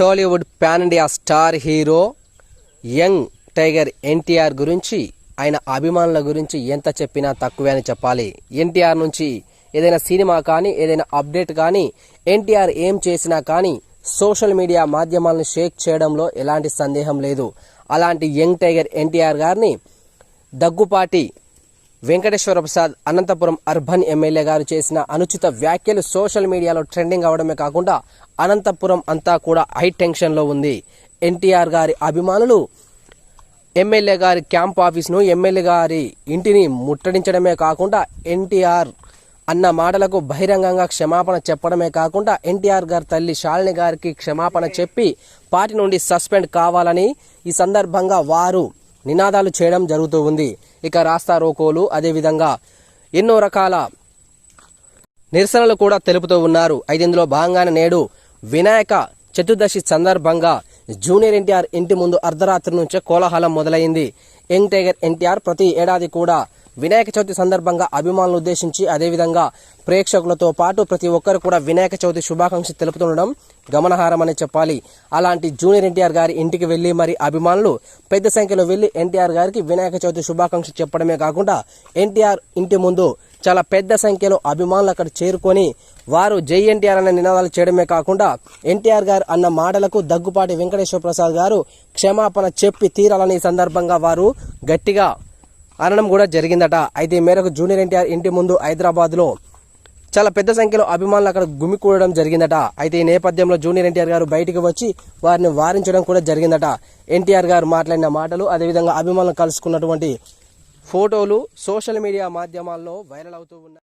Tollywood pan India star hero young tiger NTR గురించి ఆయన అభిమానుల గురించి ఎంత చెప్పినా తక్కువే అని చెప్పాలి. ఎన్టీఆర్ నుంచి ఏదైనా సినిమా కానీ ఏదైనా అప్డేట్ కానీ ఎన్టీఆర్ ఏం చేసినా కానీ సోషల్ మీడియా మాధ్యమాలను షేక్ చేయడంలో ఎలాంటి సందేహం లేదు. అలాంటి యంగ్ టైగర్ ఎన్టీఆర్ గారిని దగ్గుపాటి వెంకటేశ్వర ప్రసాద్ అనంతపురం అర్బన్ ఎమ్మెల్యే గారు చేసిన అనుచిత వ్యాఖ్యలు సోషల్ మీడియాలో ట్రెండింగ్ అవడమే కాకుండా అనంతపురం అంతా కూడా హై టెన్షన్లో ఉంది. ఎన్టీఆర్ గారి అభిమానులు ఎమ్మెల్యే గారి క్యాంప్ ఆఫీస్ను ఎమ్మెల్యే గారి ఇంటిని ముట్టడించడమే కాకుండా ఎన్టీఆర్ అన్న మాటలకు బహిరంగంగా క్షమాపణ చెప్పడమే కాకుండా ఎన్టీఆర్ గారి తల్లి శాలిని గారికి క్షమాపణ చెప్పి పార్టీ నుండి సస్పెండ్ కావాలని ఈ సందర్భంగా వారు నినాదాలు చేయడం జరుగుతూ ఉంది. ఇక రాస్తా రోకోలు అదేవిధంగా ఎన్నో రకాల నిరసనలు కూడా తెలుపుతూ ఉన్నారు. అయితే ఇందులో భాగంగానే నేడు వినాయక చతుర్దశి సందర్భంగా జూనియర్ ఎన్టీఆర్ ఇంటి ముందు అర్ధరాత్రి నుంచే కోలాహలం మొదలైంది. యంగ్ టైగర్ ఎన్టీఆర్ ప్రతి ఏడాది కూడా వినాయక చవితి సందర్భంగా అభిమానులు ఉద్దేశించి అదేవిధంగా ప్రేక్షకులతో పాటు ప్రతి ఒక్కరు కూడా వినాయక చవితి శుభాకాంక్షలు తెలుపుతుండడం గమనార్హమని చెప్పాలి. అలాంటి జూనియర్ ఎన్టీఆర్ గారి ఇంటికి వెళ్ళి మరి అభిమానులు పెద్ద సంఖ్యలో వెళ్ళి ఎన్టీఆర్ గారికి వినాయక చవితి శుభాకాంక్షలు చెప్పడమే కాకుండా ఎన్టీఆర్ ఇంటి ముందు చాలా పెద్ద సంఖ్యలో అభిమానులు అక్కడ చేరుకొని వారు జై ఎన్టీఆర్ అనే నినాదాలు చేయడమే కాకుండా ఎన్టీఆర్ గారు అన్న మాటలకు దగ్గుపాటి వెంకటేశ్వర ప్రసాద్ గారు క్షమాపణ చెప్పి తీరాలని సందర్భంగా వారు గట్టిగా అనడం కూడా జరిగిందట. అయితే మేరకు జూనియర్ ఎన్టీఆర్ ఇంటి ముందు హైదరాబాద్లో చాలా పెద్ద సంఖ్యలో అభిమానులు అక్కడ గుమికూడడం జరిగిందట. అయితే ఈ నేపథ్యంలో జూనియర్ ఎన్టీఆర్ గారు బయటికి వచ్చి వారిని వారించడం కూడా జరిగిందట. ఎన్టీఆర్ గారు మాట్లాడిన మాటలు అదేవిధంగా అభిమానులు కలుసుకున్నటువంటి ఫోటోలు సోషల్ మీడియా మాధ్యమాల్లో వైరల్ అవుతూ ఉన్నాయి.